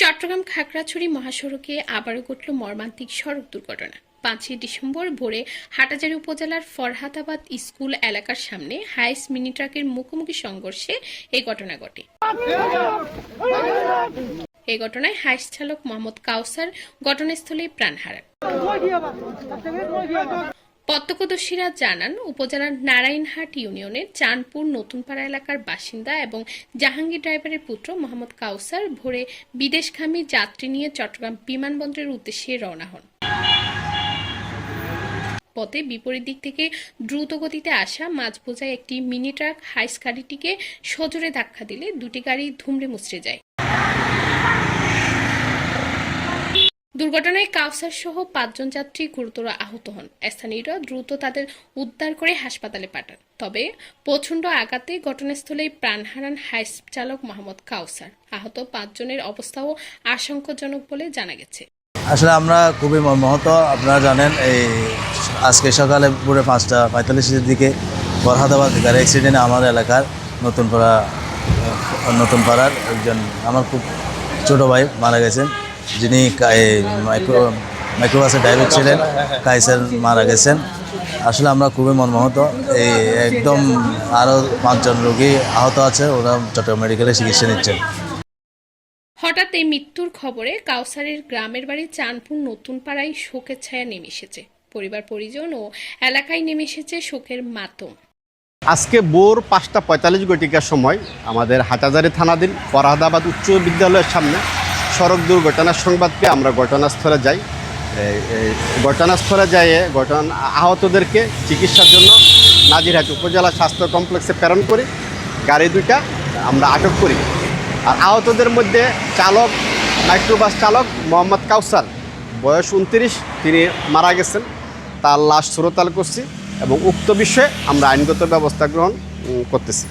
চট্টগ্রাম খাগড়াছড়ি মহাসড়কে আবারও ঘটল মর্মান্তিক সড়ক দুর্ঘটনা। পাঁচই ডিসেম্বর ভোরে হাটাজারি উপজেলার ফরহাতাবাদ স্কুল এলাকার সামনে হাইস মিনি ট্রাকের মুখোমুখি সংঘর্ষে এই ঘটনা ঘটে। এই ঘটনায় হাইস চালক মোহাম্মদ কাউসার ঘটনাস্থলেই প্রাণ হারান। প্রত্যক্ষদর্শীরা জানান, উপজেলার নারায়ণহাট ইউনিয়নের চাঁদপুর নতুনপাড়া এলাকার বাসিন্দা এবং জাহাঙ্গীর ড্রাইভারের পুত্র মোহাম্মদ কাউসার ভোরে বিদেশগামী যাত্রী নিয়ে চট্টগ্রাম বিমানবন্দরের উদ্দেশ্যে রওনা হন। পথে বিপরীত দিক থেকে দ্রুত গতিতে আসা মাঝবোঝাই একটি মিনি ট্রাক হাইস গাড়িটিকে সজোরে ধাক্কা দিলে দুটি গাড়ি ধুমড়ে মুচড়ে যায়। দুর্ঘটনায় কাউসার সহ পাঁচজন যাত্রী গুরুতর আহত হন। স্থানীয়রা দ্রুত তাদের উদ্ধার করে হাসপাতালে পাঠান। তবে প্রচণ্ড আঘাতে ঘটনাস্থলেই প্রাণ হারান হাইস চালক মোহাম্মদ কাউসার। আহত পাঁচজনের অবস্থাও আশঙ্কাজনক বলে জানা গেছে। আসলে আমরা খুবই মর্মাহত। আপনারা জানেন, এই আজকে সকালে পুরো পাঁচটা পঁয়তাল্লিশের দিকে ফরহাদাবাদ গাড়ি অ্যাক্সিডেন্টে আমার এলাকার নতুন পাড়া, নতুন পাড়ার একজন, আমার খুব ছোটো ভাই মারা গেছেন। যিনি মাইক্রো মাইক্রোবাসের ড্রাইভার ছিলেন কাইসার মারা গেছেন। আসলে আমরা খুবই মর্মাহত। এই একদম আরও পাঁচজন রোগী আহত আছে ওরা চট্টগ্রাম মেডিকেলে চিকিৎসা নিচ্ছেন। হঠাৎ এই মৃত্যুর খবরে কাউসারের গ্রামের বাড়ি চাঁদপুর নতুন পাড়ায় শোকের ছায়া নেমে এসেছে পরিবার পরিজন ও এলাকায় নেমে এসেছে শোকের মাতম। আজকে ভোর পাঁচটা পঁয়তাল্লিশ ঘটিকার সময় আমাদের হাটাজারি থানাধীন ফরহাদাবাদ উচ্চ বিদ্যালয়ের সামনে সড়ক দুর্ঘটনার সংবাদ পেয়ে আমরা ঘটনাস্থলে যাই। ঘটনাস্থলে যাইয়ে ঘটনা আহতদেরকে চিকিৎসার জন্য নাজিরহাট উপজেলা স্বাস্থ্য কমপ্লেক্সে প্রেরণ করি। গাড়ি দুইটা আমরা আটক করি। আর আহতদের মধ্যে চালক, মাইক্রোবাস চালক মোহাম্মদ কাউসার, বয়স উনত্রিশ, তিনি মারা গেছেন। তার লাশ সুরতাল করছি এবং উক্ত বিষয়ে আমরা আইনগত ব্যবস্থা গ্রহণ করতেছি।